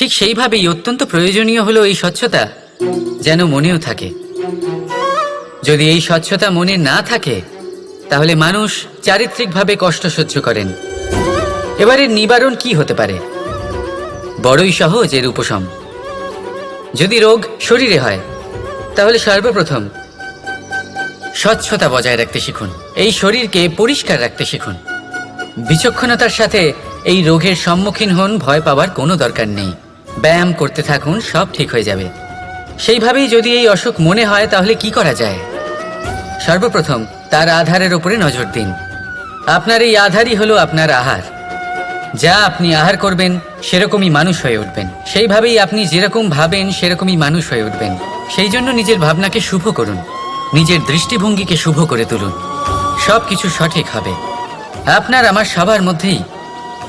ঠিক সেইভাবেই অত্যন্ত প্রয়োজনীয় হলো এই স্বচ্ছতা, যেন মনেও থাকে। যদি এই স্বচ্ছতা মনে না থাকে, তাহলে মানুষ চারিত্রিকভাবে কষ্ট সহ্য করেন। এবারে নিবারণ কি হতে পারে? বড়ই সহজ এর উপশম। যদি রোগ শরীরে হয়, তাহলে সর্বপ্রথম স্বচ্ছতা বজায় রাখতে শিখুন। এই শরীরকে পরিষ্কার রাখতে শিখুন। বিচক্ষণতার সাথে এই রোগের সম্মুখীন হন ভয় পাওয়ার কোনো দরকার নেই। ব্যায়াম করতে থাকুন, সব ঠিক হয়ে যাবে। সেইভাবেই যদি এই অসুখ মনে হয়, তাহলে কি করা যায়? সর্বপ্রথম, তার আধারের ওপরে নজর দিন। আপনার এই আধারই হলো আপনার আহার। যা আপনি আহার করবেন, সেরকমই মানুষ হয়ে উঠবেন। সেইভাবেই আপনি যেরকম ভাবেন, সেরকমই মানুষ হয়ে উঠবেন। সেই জন্য নিজের ভাবনাকে শুভ করুন। নিজের দৃষ্টিভঙ্গিকে শুভ করে তুলুন। সব কিছু সঠিক হবে। আপনার আমার সবার মধ্যেই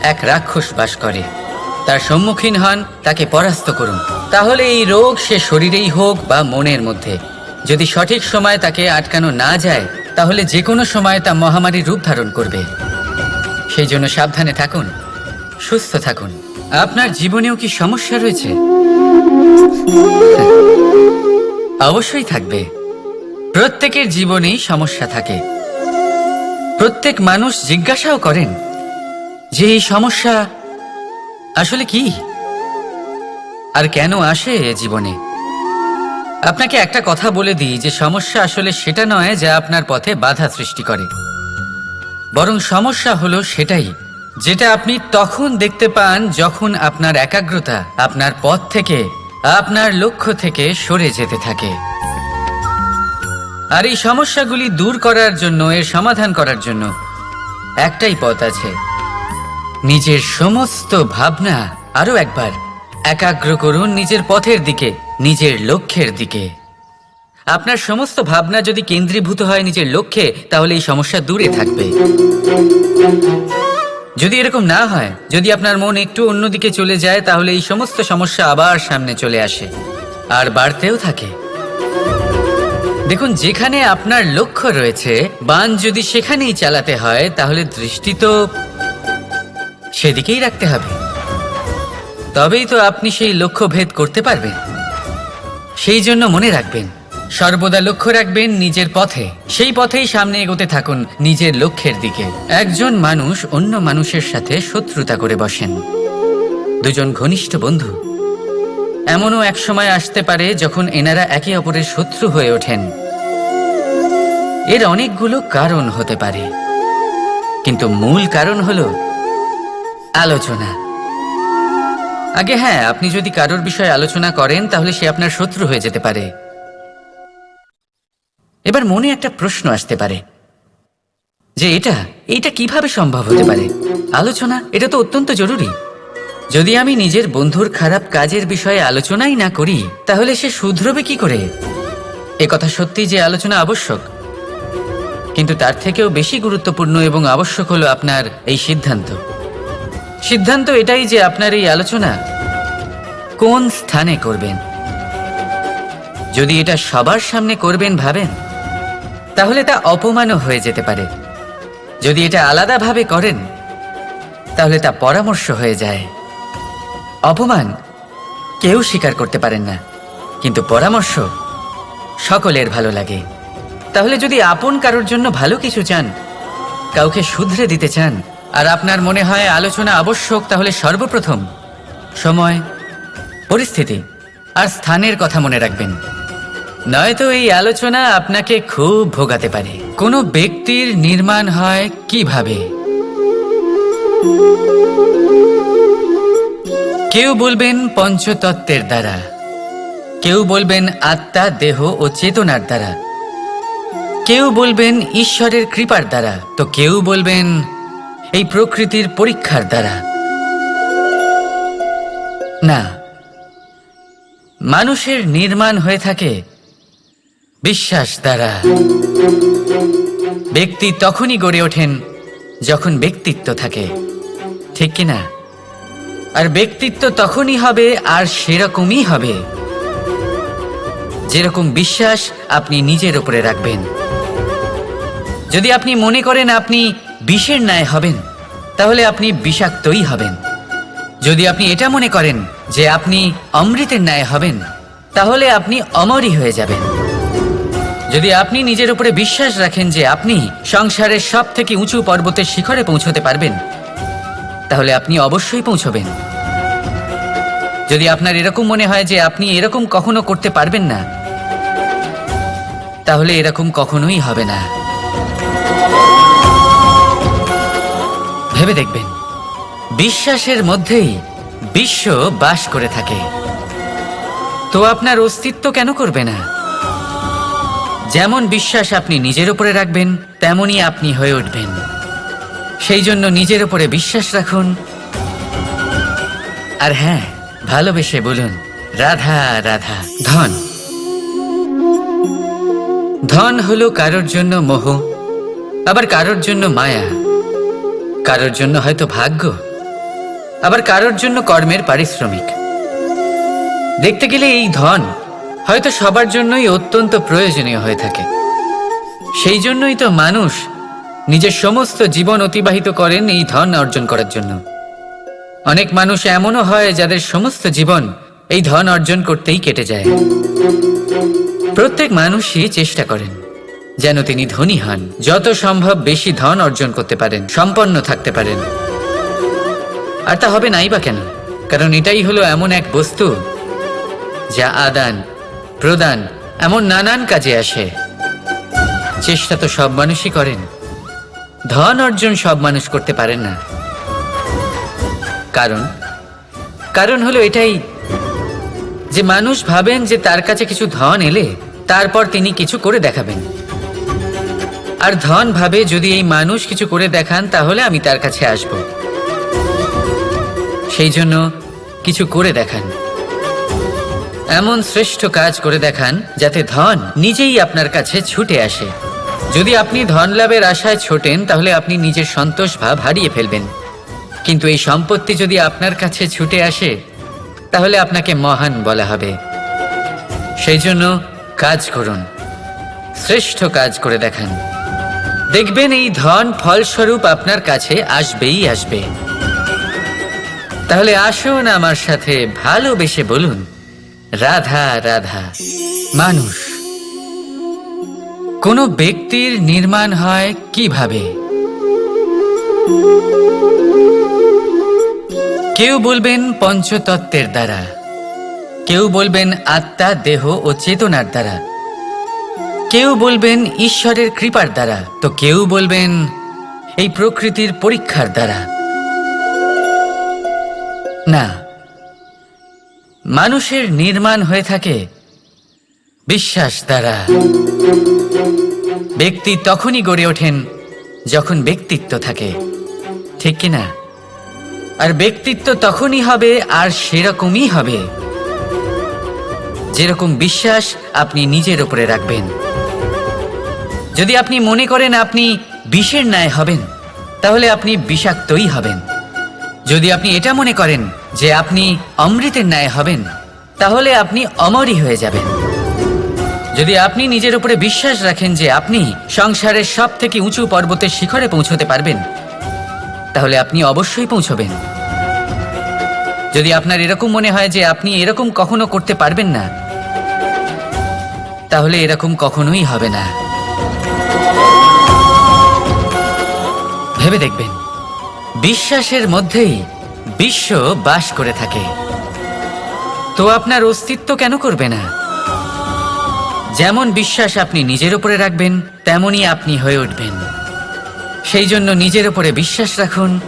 এক রাক্ষস বাস করে। তার সম্মুখীন হন, তাকে পরাস্ত করুন। তাহলে এই রোগ সে শরীরেই হোক বা মনের মধ্যে। যদি সঠিক সময় তাকে আটকানো না যায়, তাহলে যে কোনো সময় তা মহামারীর রূপ ধারণ করবে। সেই জন্য সাবধানে থাকুন, সুস্থ থাকুন। আপনার জীবনেও কি সমস্যা রয়েছে? অবশ্যই থাকবে। প্রত্যেকের জীবনেই সমস্যা থাকে। প্রত্যেক মানুষ জিজ্ঞাসাও করেন যে এই সমস্যা আসলে কি? আর কেন আসে জীবনে? আপনাকে একটা কথা বলে দিই যে সমস্যা আসলে সেটা নয় যা আপনার পথে বাধা সৃষ্টি করে। বরং সমস্যা হলো সেটাই, যেটা আপনি তখন দেখতে পান যখন আপনার একাগ্রতা আপনার পথ থেকে, আপনার লক্ষ্য থেকে সরে যেতে থাকে। আর এই সমস্যাগুলি দূর করার জন্য, এর সমাধান করার জন্য একটাই পথ আছে। নিজের সমস্ত ভাবনা আরও একবার একাগ্র করুন নিজের পথের দিকে, নিজের লক্ষ্যের দিকে। আপনার সমস্ত ভাবনা যদি কেন্দ্রীভূত হয় নিজের লক্ষ্যে, তাহলে এই সমস্যা দূরে থাকবে। যদি এরকম না হয়, যদি আপনার মন একটু অন্যদিকে চলে যায়, তাহলে এই সমস্ত সমস্যা আবার সামনে চলে আসে, আর বাড়তেও থাকে। দেখুন, যেখানে আপনার লক্ষ্য রয়েছে, বান যদি সেখানেই চালাতে হয়, তাহলে দৃষ্টি তো সেদিকেই রাখতে হবে। তবেই তো আপনি সেই লক্ষ্য ভেদ করতে পারবেন। সেই জন্য মনে রাখবেন, সর্বদা লক্ষ্য রাখবেন নিজের পথে। সেই পথেই সামনে এগোতে থাকুন নিজের লক্ষ্যের দিকে। একজন মানুষ অন্য মানুষের সাথে শত্রুতা করে বসেন। দুজন ঘনিষ্ঠ বন্ধু। এমনও এক সময় আসতে পারে যখন এনারা একে অপরের শত্রু হয়ে ওঠেন। এর অনেকগুলো কারণ হতে পারে। কিন্তু মূল কারণ হলো আলোচনা। আগে হ্যাঁ আপনি যদি কারোর বিষয়ে আলোচনা করেন, তাহলে সে আপনার শত্রু হয়ে যেতে পারে। এবার মনে একটা প্রশ্ন আসতে পারে। যে এটা এটা কীভাবে সম্ভব হতে পারে? আলোচনা, এটা তো অত্যন্ত জরুরি। যদি আমি নিজের বন্ধুর খারাপ কাজের বিষয়ে আলোচনাই না করি, তাহলে সে শুধরবে কি করে? এ কথা সত্যি যে আলোচনা আবশ্যক। কিন্তু তার থেকেও বেশি গুরুত্বপূর্ণ এবং আবশ্যক হলো আপনার এই সিদ্ধান্ত। সিদ্ধান্ত এটাই যে আপনার এই আলোচনা কোন স্থানে করবেন? যদি এটা সবার সামনে করবেন ভাবেন, তাহলে তা অপমানও হয়ে যেতে পারে। যদি এটা আলাদাভাবে করেন, তাহলে তা পরামর্শ হয়ে যায়। অপমান কেউ স্বীকার করতে পারেন না, কিন্তু পরামর্শ সকলের ভালো লাগে। তাহলে যদি আপন কারোর জন্য ভালো কিছু চান, কাউকে শুধরে দিতে চান আর আপনার মনে হয় আলোচনা আবশ্যক, তাহলে সর্বপ্রথম সময়, পরিস্থিতি আর স্থানের কথা মনে রাখবেন। নয়তো এই আলোচনা আপনাকে খুব ভোগাতে পারে। কোনো ব্যক্তির নির্মাণ হয় কীভাবে? কেউ বলবেন পঞ্চতত্ত্বের দ্বারা। কেউ বলবেন আত্মা, দেহ ও চেতনার দ্বারা। কেউ বলবেন ঈশ্বরের কৃপার দ্বারা। তো কেউ বলবেন এই প্রকৃতির পরীক্ষার দ্বারা। না, মানুষের নির্মাণ হয়ে থাকে বিশ্বাস দ্বারা। ব্যক্তি তখনই গড়ে ওঠেন যখন ব্যক্তিত্ব থাকে। ঠিক কিনা? আর ব্যক্তিত্ব তখনই হবে আর সেরকমই হবে। যেরকম বিশ্বাস আপনি নিজের উপরে রাখবেন। যদি আপনি মনে করেন আপনি বিষের ন্যায় হবেন, তাহলে আপনি বিষাক্তই হবেন। যদি আপনি এটা মনে করেন যে আপনি অমৃতের ন্যায় হবেন, তাহলে আপনি অমরই হয়ে যাবেন। যদি আপনি নিজের উপরে বিশ্বাস রাখেন যে আপনি সংসারের সব থেকে উঁচু পর্বতের শিখরে পৌঁছতে পারবেন, তাহলে আপনি অবশ্যই পৌঁছবেন। যদি আপনার এরকম মনে হয় যে আপনি এরকম কখনো করতে পারবেন না, তাহলে এরকম কখনোই হবে না। ভেবে দেখবেন, বিশ্বাসের মধ্যেই বিশ্ব বাস করে থাকে। তো আপনার অস্তিত্ব কেন করবে না? যেমন বিশ্বাস আপনি নিজের উপরে রাখবেন, তেমনই আপনি হয়ে উঠবেন। সেই জন্য নিজের উপরে বিশ্বাস রাখুন। আর হ্যাঁ ভালোবেসে বলুন, রাধা রাধা। ধন। ধন হলো কারোর জন্য মোহ, আবার কারোর জন্য মায়া। কারোর জন্য হয়তো ভাগ্য, আবার কারোর জন্য কর্মের পারিশ্রমিক। দেখতে গেলে এই ধন হয়তো সবার জন্যই অত্যন্ত প্রয়োজনীয় হয়ে থাকে। সেই জন্যই তো মানুষ নিজের সমস্ত জীবন অতিবাহিত করেন এই ধন অর্জন করার জন্য। অনেক মানুষ এমনও হয় যাদের সমস্ত জীবন এই ধন অর্জন করতেই কেটে যায়। প্রত্যেক মানুষই চেষ্টা করেন। যেন তিনি ধনী হন। যত সম্ভব বেশি ধন অর্জন করতে পারেন, সম্পন্ন থাকতে পারেন। আর তা হবে নাই বা কেন? কারণ এটাই হলো এমন এক বস্তু যা আদান, প্রদান, এমন নানান কাজে আসে। চেষ্টা তো সব মানুষই করেন। ধন অর্জন সব মানুষ করতে পারেন না। কারণ? কারণ হলো এটাই যে মানুষ ভাবেন যে তার কাছে কিছু ধন এলে তারপর তিনি কিছু করে দেখাবেন। আর ধন ভাবে যদি এই মানুষ কিছু করে দেখান, তাহলে আমি তার কাছে আসব। সেই জন্য কিছু করে দেখান। এমন শ্রেষ্ঠ কাজ করে দেখান, যাতে ধন নিজেই আপনার কাছে ছুটে আসে। যদি আপনি ধন লাভের আশায় ছোটেন, তাহলে আপনি নিজের সন্তোষ ভাব হারিয়ে ফেলবেন। কিন্তু এই সম্পত্তি যদি আপনার কাছে ছুটে আসে, তাহলে আপনাকে মহান বলা হবে। সেই জন্য কাজ করুন। শ্রেষ্ঠ কাজ করে দেখান। দেখবেন এই ধন ফলস্বরূপ আপনার কাছে আসবেই আসবে। তাহলে আসুন আমার সাথে ভালোবেসে বলুন, রাধা রাধা, মানুষ, কোনো ব্যক্তির নির্মাণ হয় কীভাবে? কেউ বলবেন পঞ্চতত্ত্বের দ্বারা, কেউ বলবেন আত্মা, দেহ ও চেতনার দ্বারা কেউ বলবেন ঈশ্বরের কৃপার দ্বারা, তো কেউ বলবেন এই প্রকৃতির পরীক্ষার দ্বারা। না, মানুষের নির্মাণ হয়ে থাকে বিশ্বাস দ্বারা। ব্যক্তি তখনই গড়ে ওঠেন যখন ব্যক্তিত্ব থাকে, ঠিক কিনা আর ব্যক্তিত্ব তখনই হবে আর সেরকমই হবে। যেরকম বিশ্বাস আপনি নিজের উপরে রাখবেন। যদি আপনি মনে করেন আপনি বিষের ন্যায় হবেন, তাহলে আপনি বিষাক্তই হবেন। যদি আপনি এটা মনে করেন যে আপনি অমৃতের ন্যায় হবেন, তাহলে আপনি অমরই হয়ে যাবেন। যদি আপনি নিজের উপরে বিশ্বাস রাখেন যে আপনি সংসারের সব থেকে উঁচু পর্বতের শিখরে পৌঁছতে পারবেন, তাহলে আপনি অবশ্যই পৌঁছবেন। যদি আপনার এরকম মনে হয় যে আপনি এরকম কখনো করতে পারবেন না, তাহলে এরকম কখনোই হবে না। ভেবে দেখবেন। বিশ্বাসের মধ্যেই বিশ্ব বাস করে থাকে। তো আপনার অস্তিত্ব কেন করবে না? যেমন বিশ্বাস আপনি নিজের উপরে রাখবেন তেমনই আপনি হয়ে উঠবেন। সেই জন্য নিজের উপরে বিশ্বাস রাখুন।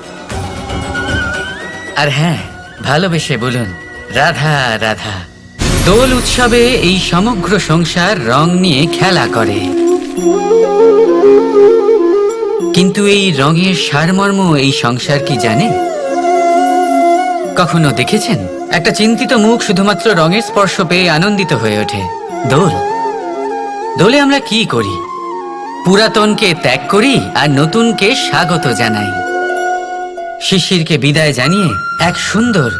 আর হ্যাঁ ভালোবেসে বলুন, রাধা রাধা। দোল উৎসবে এই সমগ্র সংসার রং নিয়ে খেলা করে। কিন্তু এই রঙের সারমর্ম এই সংসার কি জানে? কখনো দেখেছেন? একটা চিন্তিত মুখ শুধুমাত্র রঙের স্পর্শ পেয়ে আনন্দিত হয়ে ওঠে। দোল। দোলে আমরা কি করি? পুরাতনকে ত্যাগ করি আর নতুনকে স্বাগত জানাই। শিশিরকে বিদায় জানিয়ে এক সুন্দর,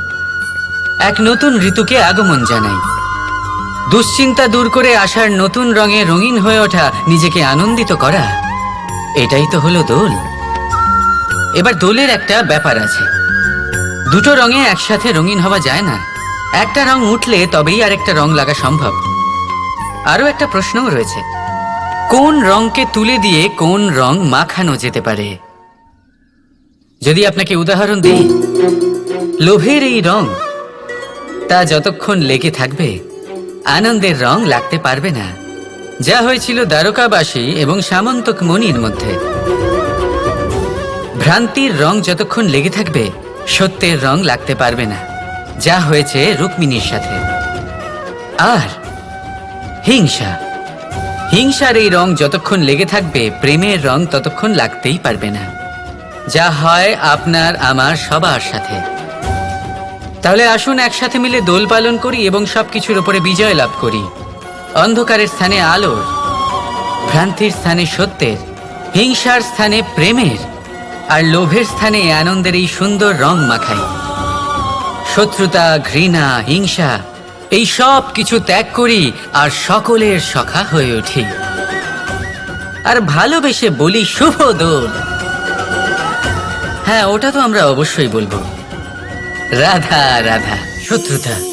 এক নতুন ঋতুকে আগমন জানাই। দুশ্চিন্তা দূর করে আসার নতুন রঙে রঙিন হয়ে ওঠা নিজেকে আনন্দিত করা এটাই তো হলো দোল। এবার দোলের একটা ব্যাপার আছে। দুটো রঙে একসাথে রঙিন হওয়া যায় না। একটা রং উঠলে তবেই আর একটা রং লাগা সম্ভব। আরও একটা প্রশ্নও রয়েছে। কোন রংকে তুলে দিয়ে কোন রং মাখানো যেতে পারে? যদি আপনাকে উদাহরণ দিই, লোভের এই রং, তা যতক্ষণ লেগে থাকবে, আনন্দের রং লাগতে পারবে না। যা হয়েছিল দ্বারকাবাসী এবং সামন্তক মণির মধ্যে। ভ্রান্তির রং যতক্ষণ লেগে থাকবে, সত্যের রং লাগতে পারবে না। যা হয়েছে রুক্মিণীর সাথে। আর হিংসা। হিংসার এই রং যতক্ষণ লেগে থাকবে, প্রেমের রং ততক্ষণ লাগতেই পারবে না। যা হয় আপনার, আমার, সবার সাথে। তাহলে আসুন একসাথে মিলে দোল পালন করি এবং সবকিছুর উপরে বিজয় লাভ করি। অন্ধকারের স্থানে আলোর, ভ্রান্তির স্থানে সত্যের, হিংসার স্থানে প্রেমের, আর লোভের স্থানে আনন্দের এই সুন্দর রং মাখাই। শত্রুতা, ঘৃণা, হিংসা, এই সব কিছু ত্যাগ করি আর সকলের সখা হয়ে উঠি। আর ভালোবেসে বলি শুভ দোল। হ্যাঁ ওটা তো আমরা অবশ্যই বলব। রাধা রাধা, শত্রুতা।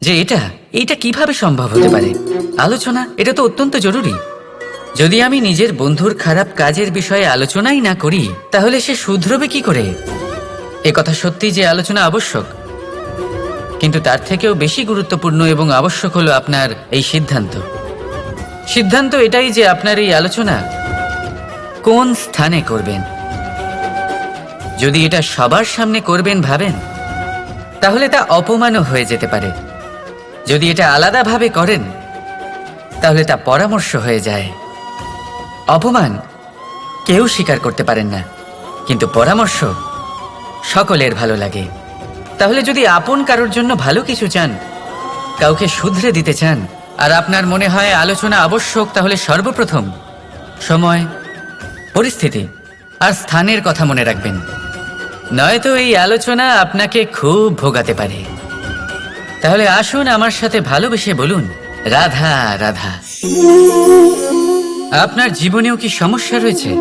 যে এটা, এইটা কীভাবে সম্ভব হতে পারে? আলোচনা, এটা তো অত্যন্ত জরুরি। যদি আমি নিজের বন্ধুর খারাপ কাজের বিষয়ে আলোচনাই না করি, তাহলে সে শুধরবে কি করে? এ কথা সত্যি যে আলোচনা আবশ্যক। কিন্তু তার থেকেও বেশি গুরুত্বপূর্ণ এবং আবশ্যক হলো আপনার এই সিদ্ধান্ত। সিদ্ধান্ত এটাই যে আপনার এই আলোচনা কোন স্থানে করবেন? যদি এটা সবার সামনে করবেন ভাবেন, তাহলে তা অপমানও হয়ে যেতে পারে। যদি এটা আলাদাভাবে করেন, তাহলে তা পরামর্শ হয়ে যায়। অপমান কেউ স্বীকার করতে পারেন না, কিন্তু পরামর্শ সকলের ভালো লাগে। তাহলে যদি আপন কারোর জন্য ভালো কিছু চান, কাউকে শুধরে দিতে চান, আর আপনার মনে হয় আলোচনা আবশ্যক, তাহলে সর্বপ্রথম সময়, পরিস্থিতি আর স্থানের কথা মনে রাখবেন। নয়তো এই আলোচনা আপনাকে খুব ভোগাতে পারে। তাহলে আসুন আমার সাথে ভালোবেসে বলুন, রাধা রাধা। আপনার জীবনেও কি সমস্যা রয়েছে?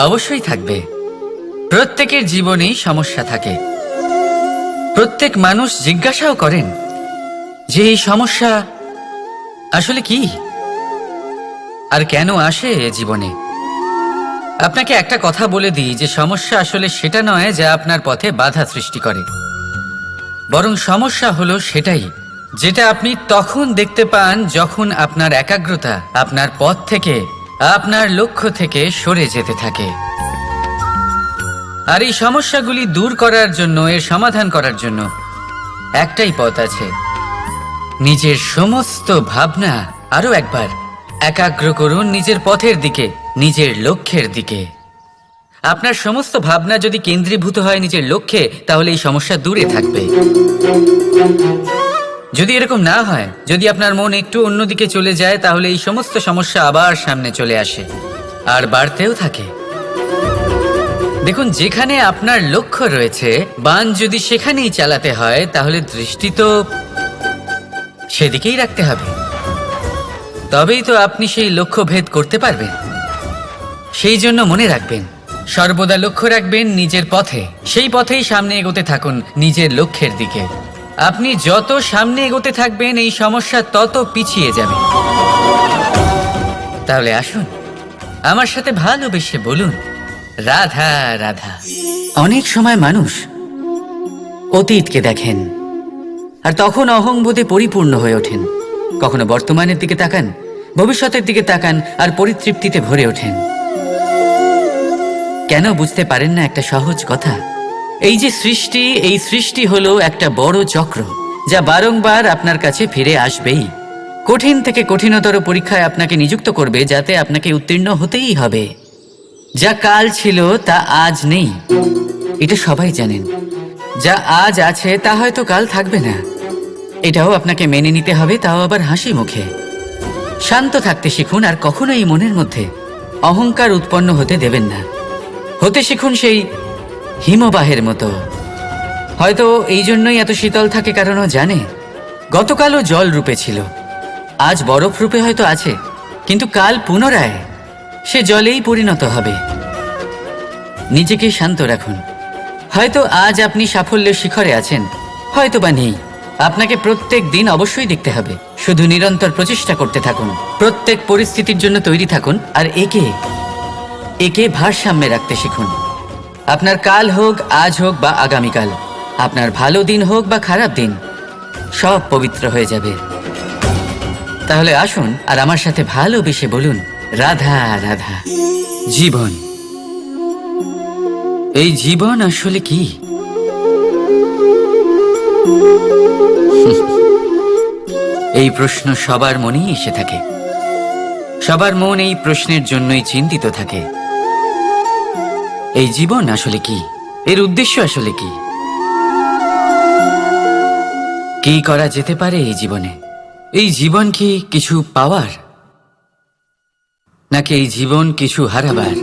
অবশ্যই থাকবে। প্রত্যেকের জীবনেই সমস্যা থাকে। প্রত্যেক মানুষ জিজ্ঞাসাও করেন যে এই সমস্যা আসলে কি? আর কেন আসে জীবনে? আপনাকে একটা কথা বলে দিই, যে সমস্যা আসলে সেটা নয় যা আপনার পথে বাধা সৃষ্টি করে। বরং সমস্যা হলো সেটাই, যেটা আপনি তখন দেখতে পান যখন আপনার একাগ্রতা আপনার পথ থেকে, আপনার লক্ষ্য থেকে সরে যেতে থাকে। আর এই সমস্যাগুলি দূর করার জন্য, এর সমাধান করার জন্য একটাই পথ আছে। নিজের সমস্ত ভাবনা আরও একবার একাগ্র করুন নিজের পথের দিকে। নিজের লক্ষ্যের দিকে। আপনার সমস্ত ভাবনা যদি কেন্দ্রীভূত হয় নিজের লক্ষ্যে, তাহলে এই সমস্যা দূরে থাকবে। যদি এরকম না হয়, যদি আপনার মন একটু অন্যদিকে চলে যায়, তাহলে এই সমস্ত সমস্যা আবার সামনে চলে আসে, আর বাড়তেও থাকে। দেখুন, যেখানে আপনার লক্ষ্য রয়েছে, বান যদি সেখানেই চালাতে হয়, তাহলে দৃষ্টি তো সেদিকেই রাখতে হবে। তবেই তো আপনি সেই লক্ষ্য ভেদ করতে পারবেন। সেই জন্য মনে রাখবেন, সর্বদা লক্ষ্য রাখবেন নিজের পথে। সেই পথেই সামনে এগোতে থাকুন নিজের লক্ষ্যের দিকে। আপনি যত সামনে এগোতে থাকবেন, এই সমস্যা তত পিছিয়ে যাবে। তাহলে আসুন, আমার সাথে ভালোবেসে বলুন, রাধা রাধা। অনেক সময় মানুষ অতীতকে দেখেন, আর তখন অহংবোধে পরিপূর্ণ হয়ে ওঠেন। কখনো বর্তমানের দিকে তাকান, ভবিষ্যতের দিকে তাকান, আর পরিতৃপ্তিতে ভরে ওঠেন। কেন বুঝতে পারেন না একটা সহজ কথা? এই যে সৃষ্টি, এই সৃষ্টি হলো একটা বড় চক্র, যা বারংবার আপনার কাছে ফিরে আসবেই। কঠিন থেকে কঠিনতর পরীক্ষায় আপনাকে নিযুক্ত করবে, যাতে আপনাকে উত্তীর্ণ হতেই হবে। যা কাল ছিল, তা আজ নেই। এটা সবাই জানেন। যা আজ আছে, তা হয়তো কাল থাকবে না। এটাও আপনাকে মেনে নিতে হবে, তাও আবার হাসি মুখে। শান্ত থাকতে শিখুন, আর কখনোই মনের মধ্যে অহংকার উৎপন্ন হতে দেবেন না। হতে শিখুন সেই হিমবাহের মতো। হয়তো এই জন্যই এত শীতল থাকে কারণ জানে। গতকালও জল রূপে ছিল। আজ বরফ রূপে হয়তো আছে, কিন্তু কাল পুনরায় সে জলেই পরিণত হবে। নিজেকে শান্ত রাখুন। হয়তো আজ আপনি সাফল্যের শিখরে আছেন হয়তো বা নেই। আপনাকে প্রত্যেক দিন অবশ্যই দেখতে হবে। শুধু নিরন্তর প্রচেষ্টা করতে থাকুন। প্রত্যেক পরিস্থিতির জন্য তৈরি থাকুন, আর একে একে ভারসাম্যে রাখতে শিখুন। আপনার কাল হোক, আজ হোক বা আগামীকাল, আপনার ভালো দিন হোক বা খারাপ দিন, সব পবিত্র হয়ে যাবে। তাহলে আসুন আর আমার সাথে ভালোবেসে বলুন, রাধা রাধা। জীবন। এই জীবন আসলে কি? এই প্রশ্ন সবার মনেই এসে থাকে। সবার মন এই প্রশ্নের জন্যই চিন্তিত থাকে। এই জীবন আসলে কি? এর উদ্দেশ্য আসলে কি? কি করা যেতে পারে এই জীবনে? এই জীবন কি কিছু পাওয়ার? নাকি এই জীবন কিছু হারাবার?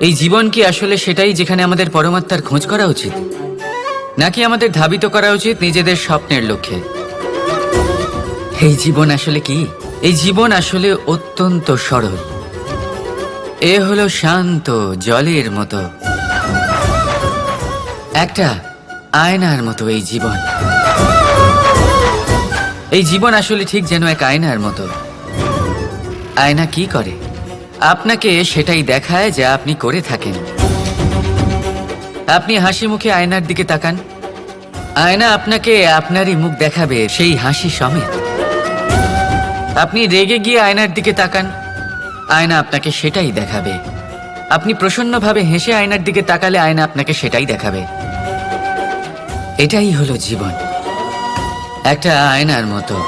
এই জীবন কি আসলে সেটাই যেখানে আমাদের পরমাত্মার খোঁজ করা উচিত? নাকি আমাদের ধাবিত করা উচিত নিজেদের স্বপ্নের লক্ষ্যে? এই জীবন আসলে কি? এই জীবন আসলে অত্যন্ত সরল। এ হলো শান্ত জলের মতো। একটা আয়নার মতো এই জীবন। এই জীবন আসলে ঠিক যেন এক আয়নার মতো। আয়না কি করে? আপনাকে সেটাই দেখায় যা আপনি করে থাকেন। আপনি হাসি মুখে আয়নার দিকে তাকান। আয়না আপনাকে আপনারই মুখ দেখাবে সেই হাসি সমেত। আপনি রেগে গিয়ে আয়নার দিকে তাকান। আয়না আপনাকে সেটাই দেখাবে। আপনি প্রসন্নভাবে হেসে আয়নার দিকে তাকালে আয়না আপনাকে সেটাই দেখাবে। এটাই হলো জীবন। একটা আয়নার মতো।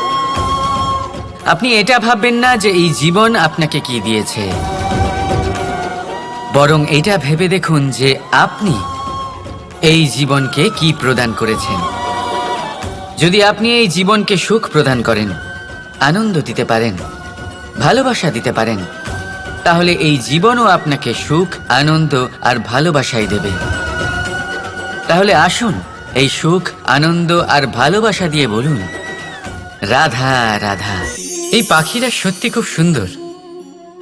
আপনি এটা ভাববেন না যে এই জীবন আপনাকে কি দিয়েছে। বরং এটা ভেবে দেখুন যে আপনি এই জীবনকে কি প্রদান করেছেন। যদি আপনি এই জীবনকে সুখ প্রদান করেন, আনন্দ দিতে পারেন, ভালোবাসা দিতে পারেন তাহলে এই জীবনও আপনাকে সুখ, আনন্দ আর ভালোবাসাই দেবে। তাহলে আসুন এই সুখ, আনন্দ আর ভালোবাসা দিয়ে বলুন, রাধা রাধা। এই পাখিরা সত্যি খুব সুন্দর।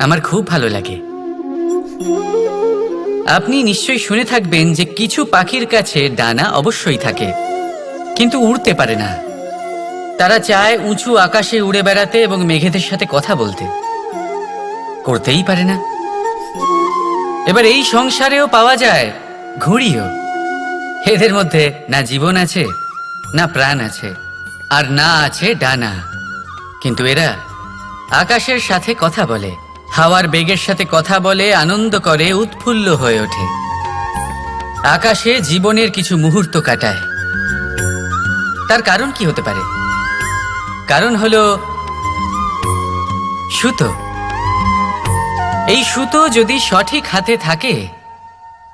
আমার খুব ভালো লাগে। আপনি নিশ্চয়ই শুনে থাকবেন যে কিছু পাখির কাছে ডানা অবশ্যই থাকে, কিন্তু উড়তে পারে না। তারা চায় উঁচু আকাশে উড়ে বেড়াতে এবং মেঘেদের সাথে কথা বলতে। করতেই পারে না। এবার এই সংসারেও পাওয়া যায় ঘুড়িও। এদের মধ্যে না জীবন আছে, না প্রাণ আছে, আর না আছে ডানা। কিন্তু এরা আকাশের সাথে কথা বলে, হাওয়ার বেগের সাথে কথা বলে, আনন্দ করে, উৎফুল্ল হয়ে ওঠে। আকাশে জীবনের কিছু মুহূর্ত কাটায়। তার কারণ কি হতে পারে? কারণ হলো সুতো। এই সুতো যদি সঠিক হাতে থাকে,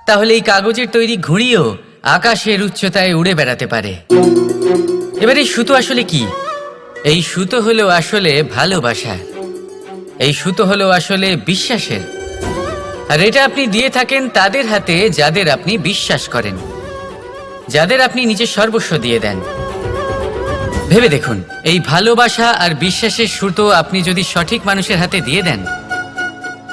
তাহলে এই কাগজের তৈরি ঘুড়িও আকাশের উচ্চতায় উড়ে বেড়াতে পারে। এবার এই সুতো আসলে কি? এই সুতো হলো আসলে ভালোবাসা। এই সুতো হলো আসলে বিশ্বাসের। আর এটা আপনি দিয়ে থাকেন তাদের হাতে যাদের আপনি বিশ্বাস করেন। যাদের আপনি নিজের সর্বস্ব দিয়ে দেন। ভেবে দেখুন, এই ভালোবাসা আর বিশ্বাসের সুতো আপনি যদি সঠিক মানুষের হাতে দিয়ে দেন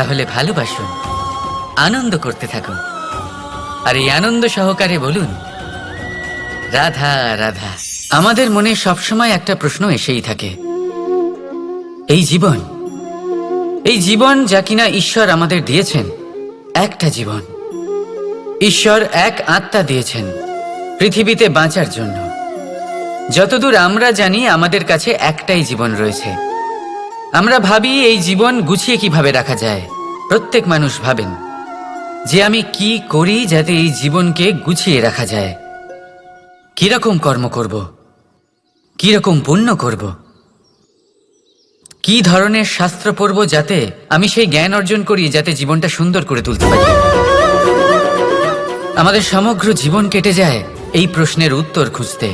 তাহলে ভালোবাসুন। আনন্দ করতে থাকুন। আর এই আনন্দ সহকারে বলুন, রাধা রাধা। আমাদের মনে সবসময় একটা প্রশ্ন এসেই থাকে। এই জীবন এই জীবন যা কিনা ঈশ্বর আমাদের দিয়েছেন, একটা জীবন। ঈশ্বর এক আত্মা দিয়েছেন, পৃথিবীতে বাঁচার জন্য। যতদূর আমরা জানি, আমাদের কাছে একটাই জীবন রয়েছে। আমরা ভাবি এই জীবন গুছিয়ে কীভাবে রাখা যায়। প্রত্যেক মানুষ ভাবেন যে আমি কি করি যাতে এই জীবনকে গুছিয়ে রাখা যায়। কীরকম কর্ম করব? কীরকম পুণ্য করব? কি ধরনের শাস্ত্র পড়ব যাতে আমি সেই জ্ঞান অর্জন করি যাতে জীবনটা সুন্দর করে তুলতে পারি? আমাদের সমগ্র জীবন কেটে যায় এই প্রশ্নের উত্তর খুঁজতে,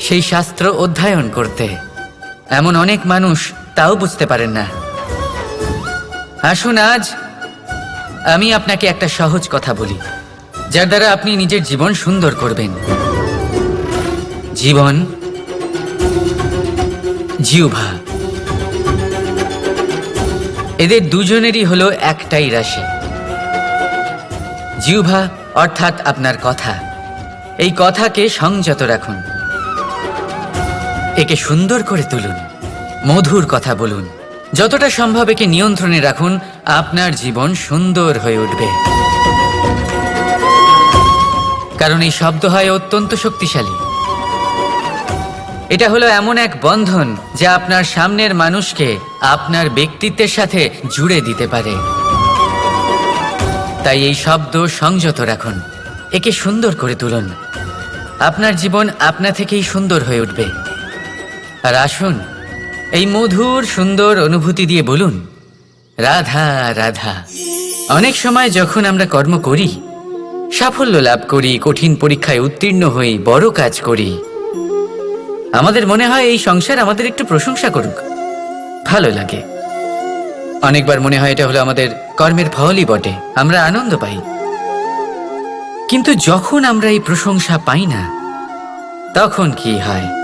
সেই শাস্ত্র অধ্যয়ন করতে। এমন অনেক মানুষ তাও বুঝতে পারেন না। আসুন আজ আমি আপনাকে একটা সহজ কথা বলি, যার দ্বারা আপনি নিজের জীবন সুন্দর করবেন। জীবন জিউভা এদের দুজনেরই হলো একটাই রাশি। জিউভা অর্থাৎ আপনার কথা। এই কথাকে সংযত রাখুন। একে সুন্দর করে তুলুন। মধুর কথা বলুন। যতটা সম্ভব একে নিয়ন্ত্রণে রাখুন, আপনার জীবন সুন্দর হয়ে উঠবে। কারণ এই শব্দ হয় অত্যন্ত শক্তিশালী। এটা হলো এমন এক বন্ধন যা আপনার সামনের মানুষকে আপনার ব্যক্তিত্বের সাথে জুড়ে দিতে পারে। তাই এই শব্দ সংযত রাখুন, একে সুন্দর করে তুলুন। আপনার জীবন আপনা থেকেই সুন্দর হয়ে উঠবে। আর আসুন এই মধুর, সুন্দর অনুভূতি দিয়ে বলুন, রাধা রাধা। অনেক সময় যখন আমরা কর্ম করি, সাফল্য লাভ করি, কঠিন পরীক্ষায় উত্তীর্ণ হই, বড় কাজ করি, আমাদের মনে হয় এই সংসার আমাদের একটু প্রশংসা করুক, ভালো লাগে। অনেকবার মনে হয় এটা হলো আমাদের কর্মের ফলই বটে, আমরা আনন্দ পাই। কিন্তু যখন আমরা এই প্রশংসা পাই না, তখন কি হয়?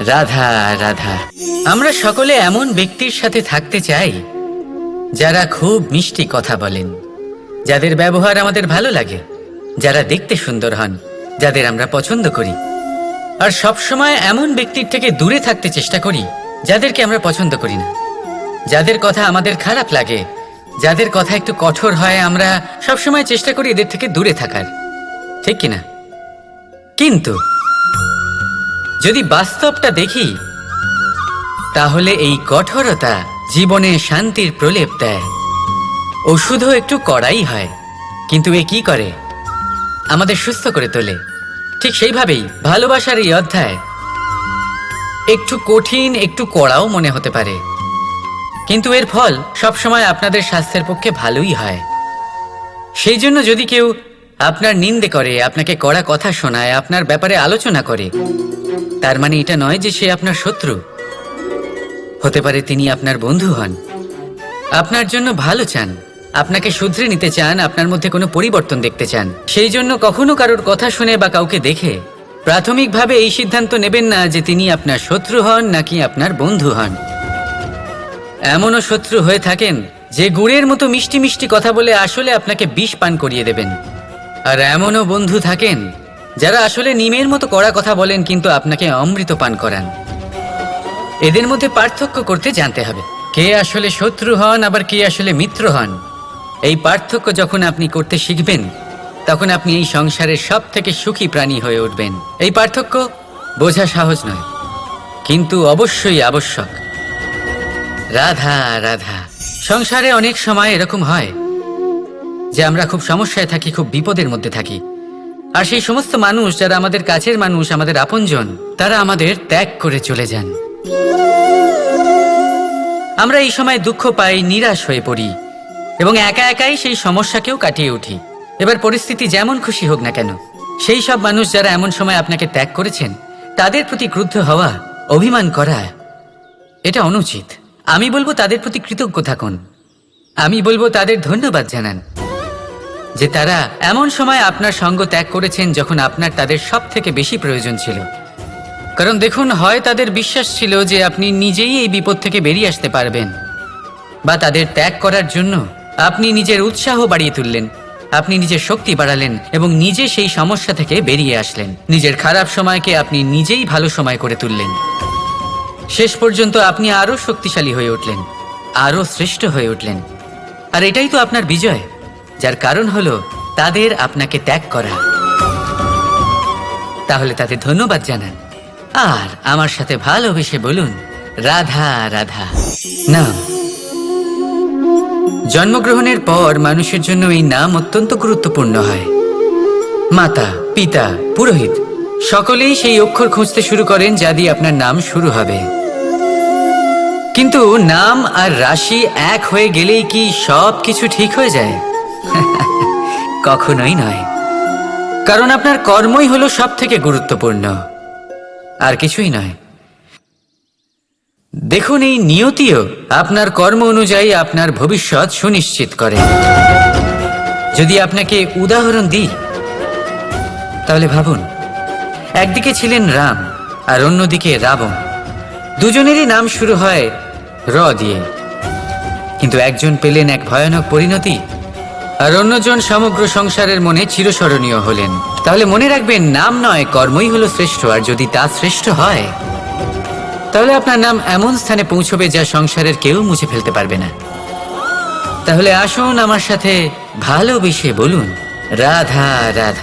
রাধা রাধা। আমরা সকলে এমন ব্যক্তির সাথে থাকতে চাই, যারা খুব মিষ্টি কথা বলেন, যাদের ব্যবহার আমাদের ভালো লাগে, যারা দেখতে সুন্দর হন, যাদের আমরা পছন্দ করি। আর সবসময় এমন ব্যক্তির থেকে দূরে থাকতে চেষ্টা করি, যাদেরকে আমরা পছন্দ করি না। যাদের কথা আমাদের খারাপ লাগে, যাদের কথা একটু কঠোর হয়, আমরা সবসময় চেষ্টা করি এদের থেকে দূরে থাকার। ঠিক কিনা? কিন্তু যদি বাস্তবটা দেখি, তাহলে এই কঠোরতা জীবনে শান্তির প্রলেপ দেয়। ওষুধও একটু কড়াই হয়, কিন্তু এ কি করে? আমাদের সুস্থ করে তোলে। ঠিক সেইভাবেই ভালোবাসার এই অধ্যায় একটু কঠিন, একটু কড়াও মনে হতে পারে। কিন্তু এর ফল সবসময় আপনাদের স্বাস্থ্যের পক্ষে ভালোই হয়। সেই জন্য যদি কেউ আপনার নিন্দে করে, আপনাকে কড়া কথা শোনায়, আপনার ব্যাপারে আলোচনা করে তার মানে এটা নয় যে সে আপনার শত্রু। হতে পারে তিনি আপনার বন্ধু হন। আপনার জন্য ভালো চান। আপনাকে শুধরে নিতে চান, আপনার মধ্যে কোনো পরিবর্তন দেখতে চান। সেই জন্য কখনো কারোর কথা শুনে বা কাউকে দেখে প্রাথমিকভাবে এই সিদ্ধান্ত নেবেন না যে তিনি আপনার শত্রু হন নাকি আপনার বন্ধু হন। এমনও শত্রু হয়ে থাকেন যে গুড়ের মতো মিষ্টি মিষ্টি কথা বলে আসলে আপনাকে বিষ পান করিয়ে দেবেন। আর এমনও বন্ধু থাকেন যারা আসলে নিমের মতো কড়া কথা বলেন কিন্তু আপনাকে অমৃত পান করান। এদের মধ্যে পার্থক্য করতে জানতে হবে। কে আসলে শত্রু হন, আবার কে আসলে মিত্র হন? এই পার্থক্য যখন আপনি করতে শিখবেন, তখন আপনি এই সংসারের সব থেকে সুখী প্রাণী হয়ে উঠবেন। এই পার্থক্য বোঝা সহজ নয়, কিন্তু অবশ্যই আবশ্যক। রাধা রাধা। সংসারে অনেক সময় এরকম হয় যে আমরা খুব সমস্যায় থাকি, খুব বিপদের মধ্যে থাকি। আর সেই সমস্ত মানুষ যারা আমাদের কাছের মানুষ, আমাদের আপনজন, তারা আমাদের ত্যাগ করে চলে যান। আমরা এই সময় দুঃখ পাই, নিরাশ হয়ে পড়ি এবং একা একাই সেই সমস্যাকেও কাটিয়ে উঠি। এবার পরিস্থিতি যেমন খুশি হোক না কেন, সেই সব মানুষ যারা এমন সময় আপনাকে ত্যাগ করেছেন, তাদের প্রতি ক্রুদ্ধ হওয়া, অভিমান করা, এটা অনুচিত। আমি বলব তাদের প্রতি কৃতজ্ঞ থাকুন। আমি বলব তাদের ধন্যবাদ জানান। যে তারা এমন সময় আপনার সঙ্গ ত্যাগ করেছেন যখন আপনার তাদের সব থেকে বেশি প্রয়োজন ছিল। কারণ দেখুন, হয় তাদের বিশ্বাস ছিল যে আপনি নিজেই এই বিপদ থেকে বেরিয়ে আসতে পারবেন, বা তাদের ত্যাগ করার জন্য আপনি নিজের উৎসাহ বাড়িয়ে তুললেন, আপনি নিজের শক্তি বাড়ালেন এবং নিজে সেই সমস্যা থেকে বেরিয়ে আসলেন। নিজের খারাপ সময়কে আপনি নিজেই ভালো সময় করে তুললেন। শেষ পর্যন্ত আপনি আরও শক্তিশালী হয়ে উঠলেন, আরও শ্রেষ্ঠ হয়ে উঠলেন। আর এটাই তো আপনার বিজয়। যার কারণ হলো তাদের আপনাকে ত্যাগ করা। তাহলে তাদের ধন্যবাদ জানান। আর আমার সাথে ভালোবেসে বলুন, রাধা রাধা। না জন্মগ্রহণের পর মানুষের জন্য এই নাম অত্যন্ত গুরুত্বপূর্ণ হয়। মাতা, পিতা, পুরোহিত, সকলেই সেই অক্ষর খুঁজতে শুরু করেন যা দিয়ে আপনার নাম শুরু হবে। কিন্তু নাম আর রাশি এক হয়ে গেলেই কি সব কিছু ঠিক হয়ে যায়? কখনোই নয়। কারণ আপনার কর্মই হলো সব থেকে গুরুত্বপূর্ণ। আর কিছুই নয়। দেখুন, এই নিয়তিও আপনার কর্ম অনুযায়ী আপনার ভবিষ্যৎ সুনিশ্চিত করে। যদি আপনাকে উদাহরণ দিই, তাহলে ভাবুন, একদিকে ছিলেন রাম আর অন্যদিকে রাবণ। দুজনেরই নাম শুরু হয় র দিয়ে। কিন্তু একজন পেলেন এক ভয়ানক পরিণতি আর অন্যজন সমগ্র সংসারের মনে চিরস্মরণীয় হলেন। তাহলে মনে রাখবেন, নাম নয়, কর্মই হলো শ্রেষ্ঠ, আর যদি তা শ্রেষ্ঠ হয়, তাহলে আপনার নাম এমন স্থানে পৌঁছবে যা সংসারের কেউ মুছে ফেলতে পারবে না। তাহলে আসুন আমার সাথে ভালোবেসে বলুন, রাধা রাধা।